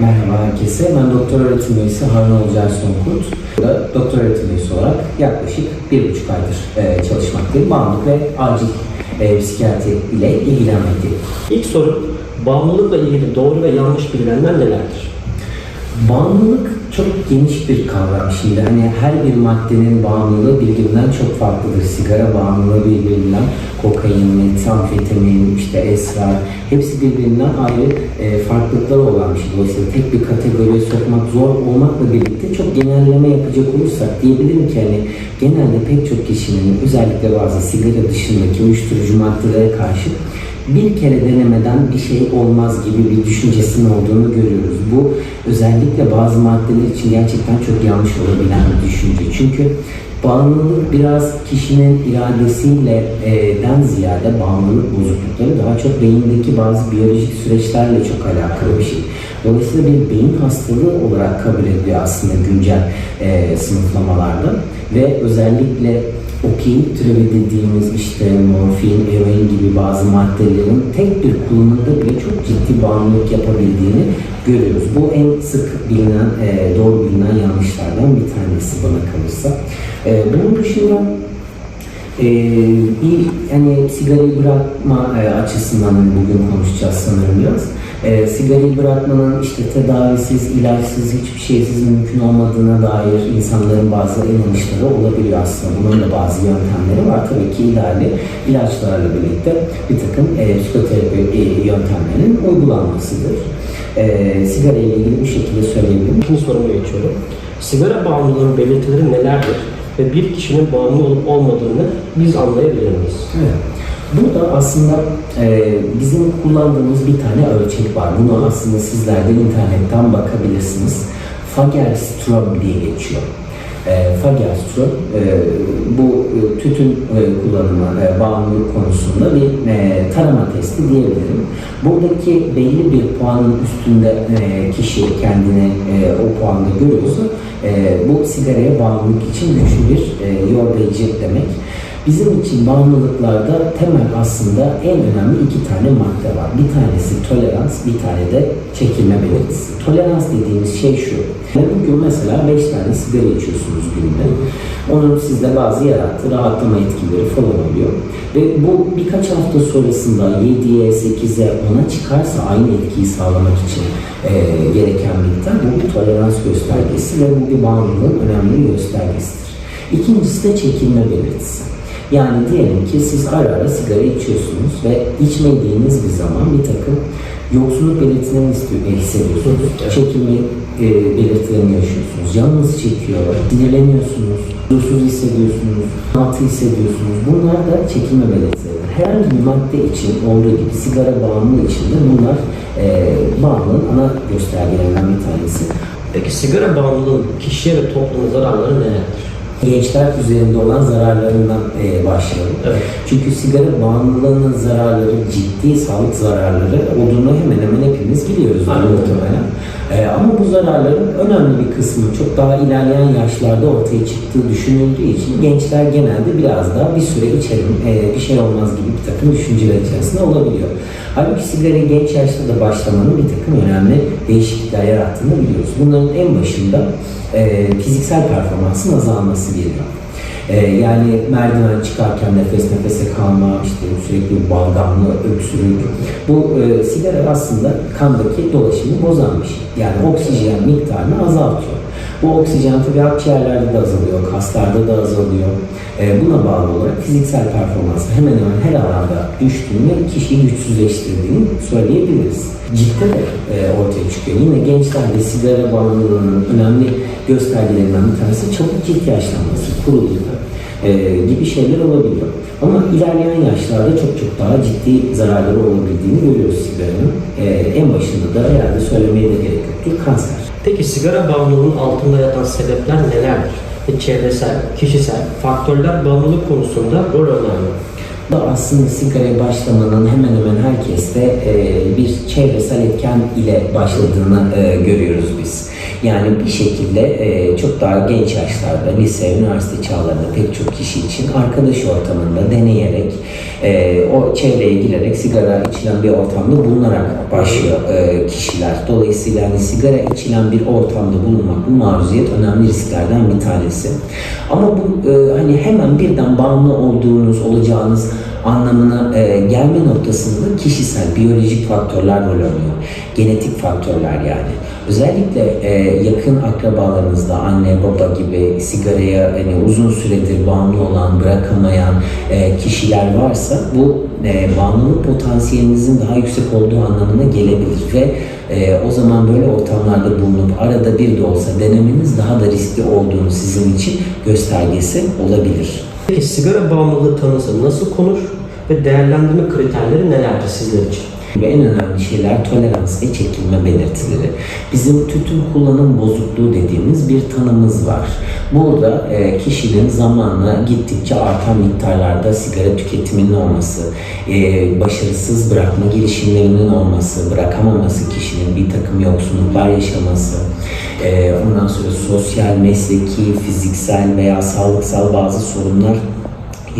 Merhaba herkese. Ben doktor öğretim üyesi Harun Olcay Sonkurt. Burada doktor öğretim üyesi olarak yaklaşık bir buçuk aydır e, çalışmaktayım. Bağımlılık ve acil e, psikiyatri ile ilgilenmekteyim. İlk soru, bağımlılıkla ilgili doğru ve yanlış bilinenler nelerdir? Bağımlılık çok geniş bir kavram şimdi. Hani her bir maddenin bağımlılığı birbirinden çok farklıdır. Sigara bağımlılığı birbirinden, kokain, metamfetamin, işte esrar, hepsi birbirinden ayrı e, farklılıkları olan bir şey. Dolayısıyla tek bir kategoriye sokmak zor olmakla birlikte çok genelleme yapacak olursak diyebilirim ki hani genelde pek çok kişinin özellikle bazı sigara dışındaki uyuşturucu maddelere karşı bir kere denemeden bir şey olmaz gibi bir düşüncesinin olduğunu görüyoruz. Bu özellikle bazı maddeler için gerçekten çok yanlış olabilen bir düşünce. Çünkü bağımlılık biraz kişinin iradesiyle e, den ziyade bağımlılık bozuklukları daha çok beyindeki bazı biyolojik süreçlerle çok alakalı bir şey. Dolayısıyla bir beyin hastalığı olarak kabul ediliyor aslında güncel e, sınıflamalarda ve özellikle okeyik türevi dediğimiz işte morfin, eroin gibi bazı maddelerin tek bir kullanımda bile çok ciddi bağımlılık yapabildiğini görüyoruz. Bu en sık bilinen, e, doğru bilinen yanlışlardan bir tanesi bana kalırsa. E, bunun dışında e, bir hani sigarayı bırakma e, açısından bugün konuşacağız sanırım biraz. E, sigarayı bırakmanın işte tedavisiz, ilaçsız, hiçbir şeysiz mümkün olmadığına dair insanların bazı inanışları olabiliyor aslında. Bunun da bazı yöntemleri var. Tabii ki ileride ilaçlarla birlikte bir takım e, psikoterapi e, yöntemlerinin uygulanmasıdır. E, sigara ile ilgili bu şekilde söyleyebilirim. İkinci soruma geçiyorum. Sigara bağımlılığının belirtileri nelerdir? Ve bir kişinin bağımlı olup olmadığını biz anlayabilir miyiz? Evet. Burada aslında e, bizim kullandığımız bir tane ölçek var. Bunu aslında sizler de internetten bakabilirsiniz. Fagerström diye geçiyor. E, Fagerström e, bu e, tütün e, kullanımı, e, bağımlılık konusunda bir e, tarama testi diyebilirim. Buradaki belli bir puanın üstünde e, kişi kendini e, o puanda görüyorsa e, bu sigaraya bağımlılık için güçlü bir e, yorgayıcı demek. Bizim için bağımlılıklarda temel aslında en önemli iki tane madde var. Bir tanesi tolerans, bir tane de çekilme belirtisi. Tolerans dediğimiz şey şu. Bugün mesela 5 tane sigara içiyorsunuz günde. Onun sizde bazı yarattığı rahatlama etkileri falan oluyor. Ve bu birkaç hafta sonrasında 7'ye, 8'e, 10'a çıkarsa aynı etkiyi sağlamak için e, gereken miktar bu bir tolerans göstergesi ve bu bir bağımlılığın önemli göstergesidir. İkincisi de çekilme belirtisi. Yani diyelim ki siz ara ara sigara içiyorsunuz ve içmediğiniz bir zaman bir takım yoksulluk belirtilerini e, hissediyorsunuz. Evet. Çekilme e, belirtilerini yaşıyorsunuz. Canınız çekiyor, sinirleniyorsunuz, huzursuz hissediyorsunuz, altı hissediyorsunuz. Bunlar da çekilme belirtileri. Herhangi bir madde için olduğu gibi sigara bağımlılığı için de bunlar e, bağımlılığın ana göstergelerinden bir tanesi. Peki sigara bağımlılığının kişiye ve topluma zararları nelerdir? Gençler üzerinde olan zararlarından e, başlayalım. Evet. Çünkü sigara bağımlılığının zararları, ciddi sağlık zararları olduğunu hemen hemen hepimiz biliyoruz Aynen. muhtemelen. E, ama bu zararların önemli bir kısmı çok daha ilerleyen yaşlarda ortaya çıktığı düşünüldüğü için gençler genelde biraz daha bir süre içelim, e, bir şey olmaz gibi bir takım düşünceler içerisinde olabiliyor. Halbuki sigaraya genç yaşta da başlamanın bir takım önemli değişiklikler yarattığını biliyoruz. Bunların en başında e, fiziksel performansın azalması geliyor. E, yani merdiven çıkarken nefes nefese kalma, işte sürekli balgamlı öksürük. Bu e, sigara aslında kandaki dolaşımı bozan bir şey. Yani oksijen miktarını azaltıyor. Bu oksijen tabii akciğerlerde de azalıyor, kaslarda da azalıyor. E, buna bağlı olarak fiziksel performansı hemen hemen her alanda düştüğünü, kişiyi güçsüzleştirdiğini söyleyebiliriz. De e, ortaya çıkıyor. Yine gençlerde sigara bağımlılığının önemli göstergelerinden bir tanesi çabuk cilt yaşlanması, kuruluğu e, gibi şeyler olabiliyor. Ama ilerleyen yaşlarda çok çok daha ciddi zararları olabildiğini görüyoruz sigaranın. E, en başında da herhalde söylemeye de gerek yoktur, kanser. Peki sigara bağımlılığının altında yatan sebepler nelerdir? Ve çevresel, kişisel faktörler bağımlılık konusunda rol oynar mı? Da aslında sigaraya başlamanın hemen hemen herkeste bir çevresel etken ile başladığını görüyoruz biz. Yani bir şekilde e, çok daha genç yaşlarda, lise, üniversite çağlarında pek çok kişi için arkadaş ortamında deneyerek, e, o çevreye girerek sigara içilen bir ortamda bulunarak başlıyor e, kişiler. Dolayısıyla hani sigara içilen bir ortamda bulunmak, bu maruziyet önemli risklerden bir tanesi. Ama bu hani hemen birden bağımlı olduğunuz, olacağınız anlamına e, gelme noktasında kişisel, biyolojik faktörler rol oynuyor. Genetik faktörler yani. Özellikle e, yakın akrabalarınızda anne, baba gibi sigaraya hani uzun süredir bağımlı olan, bırakamayan e, kişiler varsa bu e, bağımlılık potansiyelinizin daha yüksek olduğu anlamına gelebilir ve e, o zaman böyle ortamlarda bulunup arada bir de olsa denemeniz daha da riskli olduğunu sizin için göstergesi olabilir. Peki sigara bağımlılığı tanısı nasıl konur ve değerlendirme kriterleri nelerdir sizler için? Ve en önemli şeyler tolerans ve çekilme belirtileri. Bizim tütün kullanım bozukluğu dediğimiz bir tanımız var. Burada e, kişinin zamanla gittikçe artan miktarlarda sigara tüketiminin olması, e, başarısız bırakma girişimlerinin olması, bırakamaması kişinin bir takım yoksunluklar yaşaması, e, ondan sonra sosyal, mesleki, fiziksel veya sağlıksal bazı sorunlar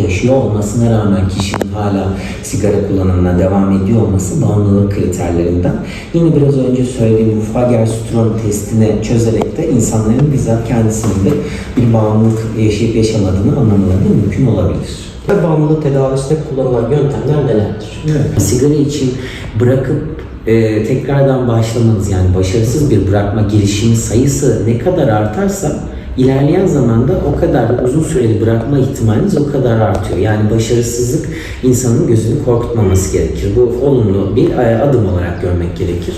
yaşıyor olmasına rağmen kişinin hala sigara kullanımına devam ediyor olması bağımlılık kriterlerinden. Yine biraz önce söylediğim Fager-Strom testini çözerek de insanların bizzat kendisinde bir bağımlılık yaşayıp yaşamadığını anlamaları mümkün olabilir. Ve bağımlılık tedavisinde kullanılan yöntemler nelerdir? Sigara için bırakıp e, tekrardan başlamanız yani başarısız bir bırakma girişimi sayısı ne kadar artarsa ilerleyen zamanda o kadar uzun süreli bırakma ihtimaliniz o kadar artıyor. Yani başarısızlık insanın gözünü korkutmaması gerekir. Bu olumlu bir e, adım olarak görmek gerekir.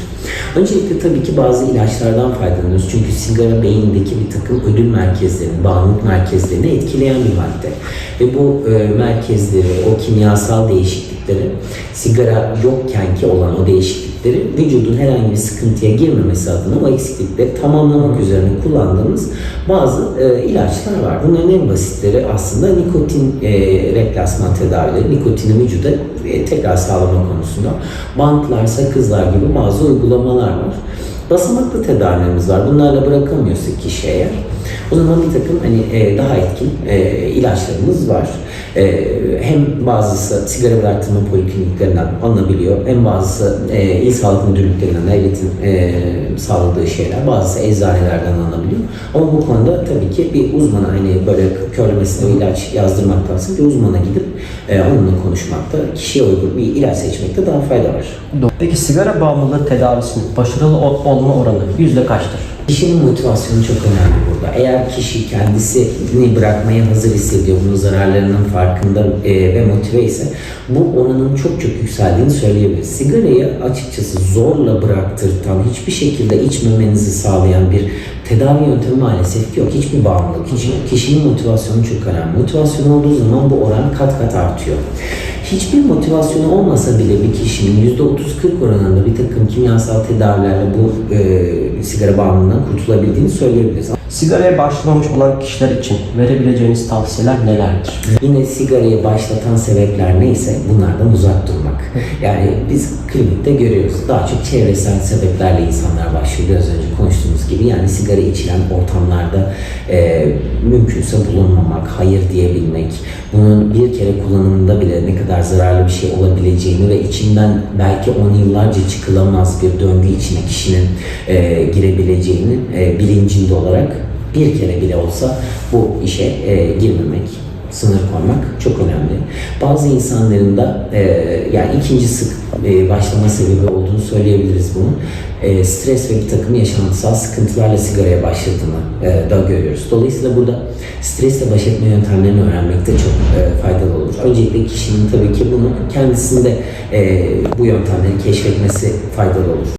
Öncelikle tabii ki bazı ilaçlardan faydalanıyoruz. Çünkü sigara beyindeki bir takım ödül merkezlerini, bağımlılık merkezlerini etkileyen bir madde. Ve bu e, merkezleri, o kimyasal değişiklikleri sigara yokken ki olan o değişiklikleri vücudun herhangi bir sıkıntıya girmemesi adına o eksiklikleri tamamlamak üzerine kullandığımız bazı e, ilaçlar var. Bunların en basitleri aslında nikotin e, replasman tedavileri, nikotini vücuda e, tekrar sağlama konusunda. Bantlar, sakızlar gibi bazı uygulamalar var. Basamaklı tedavilerimiz var. Bunlarla bırakamıyorsa kişi eğer o zaman bir takım hani e, daha etkin e, ilaçlarımız var. E, hem bazısı sigara bıraktırma polikliniklerinden alınabiliyor. Hem bazısı e, il sağlık müdürlüklerinden devletin e, sağladığı şeyler. Bazısı eczanelerden alınabiliyor. Ama bu konuda tabii ki bir uzmana hani böyle körlemesine ilaç yazdırmaktansa bir uzmana gidip e, onunla konuşmakta, kişiye uygun bir ilaç seçmekte daha fayda var. Peki sigara bağımlılığı tedavisinin başarılı ol- olma oranı yüzde kaçtır? Kişinin motivasyonu çok önemli burada. Eğer kişi kendisini bırakmaya hazır hissediyor, bunun zararlarının farkında e, ve motive ise bu oranın çok çok yükseldiğini söyleyebiliriz. Sigarayı açıkçası zorla bıraktırtan, hiçbir şekilde içmemenizi sağlayan bir tedavi yöntemi maalesef ki yok. Hiçbir bağımlılık yok. Kişinin motivasyonu çok önemli. Motivasyon olduğu zaman bu oran kat kat artıyor. Hiçbir motivasyonu olmasa bile bir kişinin %30-40 oranında bir takım kimyasal tedavilerle bu e, sigara bağımlılığından kurtulabildiğini söyleyebiliriz. Sigaraya başlamamış olan kişiler için verebileceğiniz tavsiyeler nelerdir? Yine sigarayı başlatan sebepler neyse bunlardan uzak durmak. Yani biz klinikte görüyoruz. Daha çok çevresel sebeplerle insanlar başlıyor. Biraz önce konuştuğumuz gibi yani sigara içilen ortamlarda e, mümkünse bulunmamak, hayır diyebilmek, bunun bir kere kullanımında bile ne zararlı bir şey olabileceğini ve içinden belki on yıllarca çıkılamaz bir döngü içine kişinin e, girebileceğini e, bilincinde olarak bir kere bile olsa bu işe e, girmemek, sınır koymak çok önemli. Bazı insanların da e, yani ikinci sık e, başlama sebebi olduğunu söyleyebiliriz bunun. E, stres ve bir takım yaşantısal sıkıntılarla sigaraya başladığını e, da görüyoruz. Dolayısıyla burada stresle baş etme yöntemlerini öğrenmek de çok e, faydalı olur. Öncelikle kişinin tabii ki bunu kendisinde e, bu yöntemleri keşfetmesi faydalı olur.